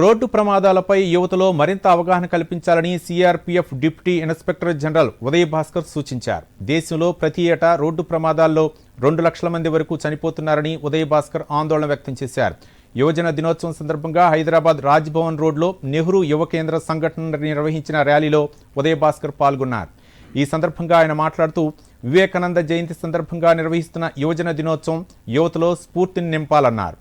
Road ప్రమాదాలపై యువతలో మరింత అవగాహన కల్పించాలని CRPF deputy inspector general Uday Bhaskar సూచించారు. దేశంలో ప్రతి ఏటా రోడ్డు ప్రమాదాల్లో రెండు లక్షల మంది వరకు చనిపోతున్నారని ఉదయ్ భాస్కర్ ఆందోళన వ్యక్తం చేశారు. యువజన దినోత్సవం సందర్భంగా హైదరాబాద్ రాజ్భవన్ రోడ్లో నెహ్రూ యువ కేంద్ర సంఘటన నిర్వహించిన ర్యాలీలో ఉదయ్ భాస్కర్ పాల్గొన్నారు. ఈ సందర్భంగా ఆయన మాట్లాడుతూ వివేకానంద జయంతి సందర్భంగా నిర్వహిస్తున్న యువజన దినోత్సవం యువతలో స్ఫూర్తిని నింపాలన్నారు.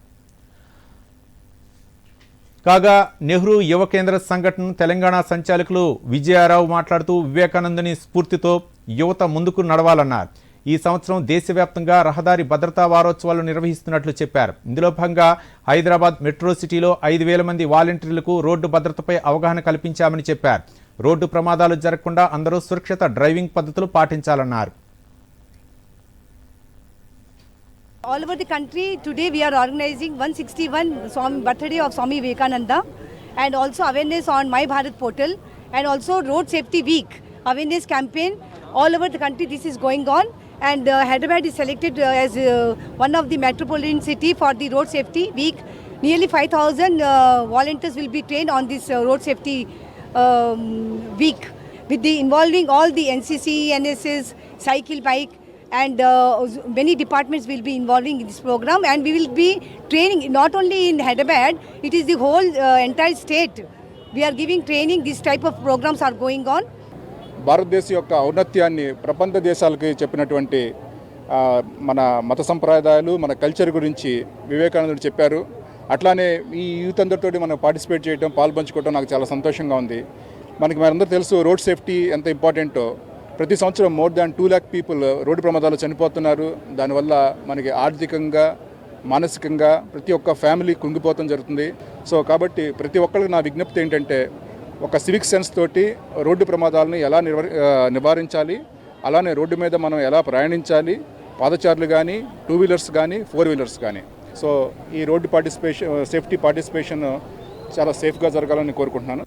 కాగా నెహ్రూ యువ కేంద్ర సంఘటన తెలంగాణ సంచాలకులు విజయారావు మాట్లాడుతూ వివేకానందుని స్ఫూర్తితో యువత ముందుకు నడవాలన్నారు. ఈ సంవత్సరం దేశవ్యాప్తంగా రహదారి భద్రతా వారోత్సవాలు నిర్వహిస్తున్నట్లు చెప్పారు. ఇందులో భాగంగా హైదరాబాద్ మెట్రో సిటీలో ఐదు వేల మంది వాలంటీర్లకు రోడ్డు భద్రతపై అవగాహన కల్పించామని చెప్పారు. రోడ్డు ప్రమాదాలు జరగకుండా అందరూ సురక్షిత డ్రైవింగ్ పద్ధతులు పాటించాలన్నారు. All over the country, today we are organizing 161 Swami, birthday of Swami Vivekananda and also awareness on My Bharat portal and also Road Safety Week awareness campaign. All over the country this is going on and uh, Hyderabad is selected uh, as uh, one of the metropolitan city for the Road Safety Week. Nearly 5,000 uh, volunteers will be trained on this uh, road safety um, week with the involving all the NCC, NSS, cycle, bike and uh, many departments will be involving in this program and we will be training not only in Hyderabad it is the whole uh, entire state we are giving training this type of programs are going on భారతదేశం యొక్క ఔన్నత్యాన్ని ప్రపంచ దేశాలకి చెప్పినటువంటి ఆ, మన మత సంప్రదాయాలు మన కల్చర్ గురించి వివేకానందుడు చెప్పారు అట్లానే ఈ యూత్ అందరితోటి మనం పార్టిసిపేట్ చేయడం పాల్పంచుకోవడం నాకు చాలా సంతోషంగా ఉంది మనకి మనందరూ తెలుసు రోడ్ సేఫ్టీ ఎంత ఇంపార్టెంటో ప్రతి సంవత్సరం more than two lakh people uh, road ప్రమాదాలు చనిపోతున్నారు. దానివల్ల మనకి ఆర్థికంగా మానసికంగా ప్రతి ఒక్క ఫ్యామిలీ కుంగిపోతం జరుగుతుంది. సో కాబట్టి ప్రతి ఒక్కరికి నా విజ్ఞప్తి ఏంటంటే ఒక సివిక్ సెన్స్ తోటి రోడ్డు ప్రమాదాలను ఎలా uh, నివారించాలి అలానే రోడ్డు మీద మనం ఎలా ప్రయాణించాలి పాదచారులు కానీ టూ వీలర్స్ కానీ ఫోర్ వీలర్స్ కానీ సో ఈ road participation uh, safety participation చాలా సేఫ్గా జరగాలని కోరుకుంటున్నాను.